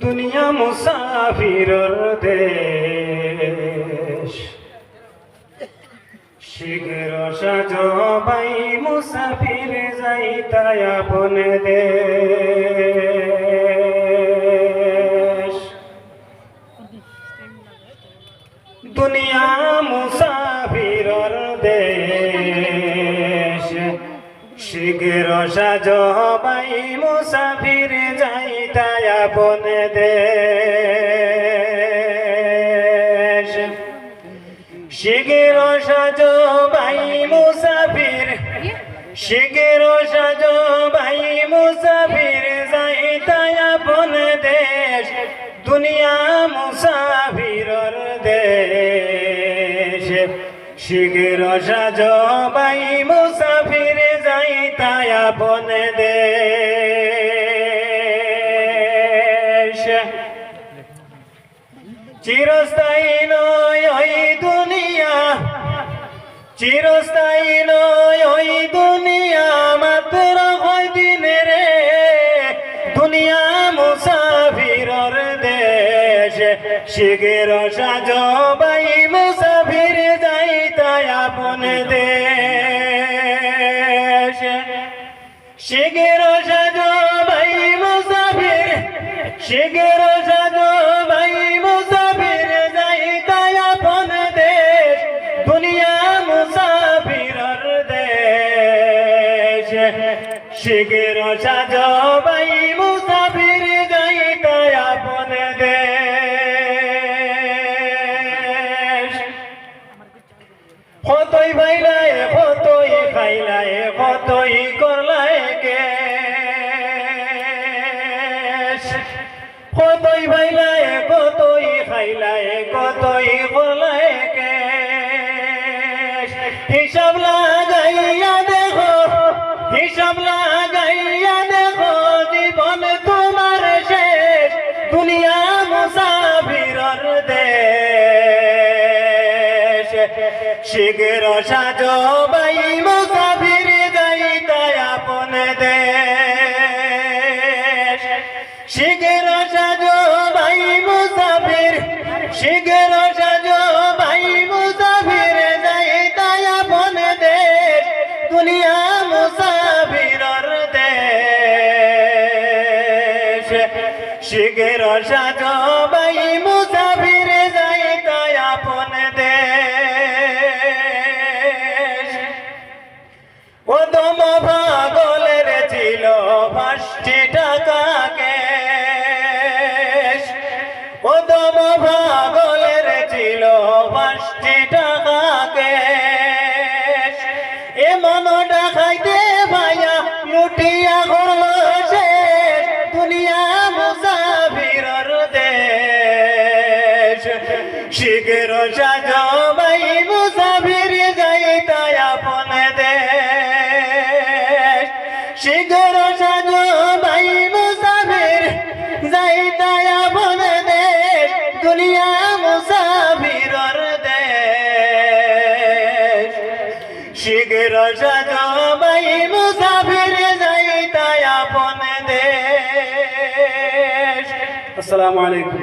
দুনিয়া মুসাফিরর দেশ। শীঘ্র সাজ ভাই, মুসাফির যাই তাই আপন দেশ। দুনিয়া মুসাফিরর দেশ। শীঘ্র সাজ ভাই, মুসাফির আপন দেশ। শীঘ্র সাজ ভাই মুসাফির শীঘ্র সাজ ভাই মুসাফির, যাই তাই আপন দেশ, দুনিয়া মুসাফিরর দেশ। শীঘ্র সাজ ভাই মুসাফির, যাই তাই আপন দেশ। চিরস্থায়ী নয় ওই দুনিয়া। চিরস্থায়ী নয় ওই দুনিয়া, মাত্র হয় দিনে রে। দুনিয়া মুসাফিরর দেশ শিগের সাজ বাই মুসাফির যাই তাই আপন দেশ। শিগের সাজ বাই মুসাফির শিগের সাজ শিগের সাজবাই মুসাফির যাই তাই আপন দেশ ফতই ভাইলায় ফতই খাইলায় কতই শীঘ্র সাজ বাই মুসাফির যাই তাই আপন দেশ। শীঘ্র সাজ ভাই মুসাফির শীঘ্র সাজ ভাই মুসাফির যাই তাই আপন দেশ। দুনিয়া মুসাফিরর দেশ। শীঘ্র সাজ ভাই মুসাফির টাকা ক্যাশ ওদম পাগলের ছিল পাঁচটি টাকা ক্যাশ এমন ডাকাইতে ভাইয়া লুটিয়া করল শেষ দুনিয়া মুসাফিরর দেশ। শীঘ্র সাজ শীঘ্র সাজ শীঘ্র সাজ ভাই মুসাফির যাই তাই আপন দে আসসালামু আলাইকুম।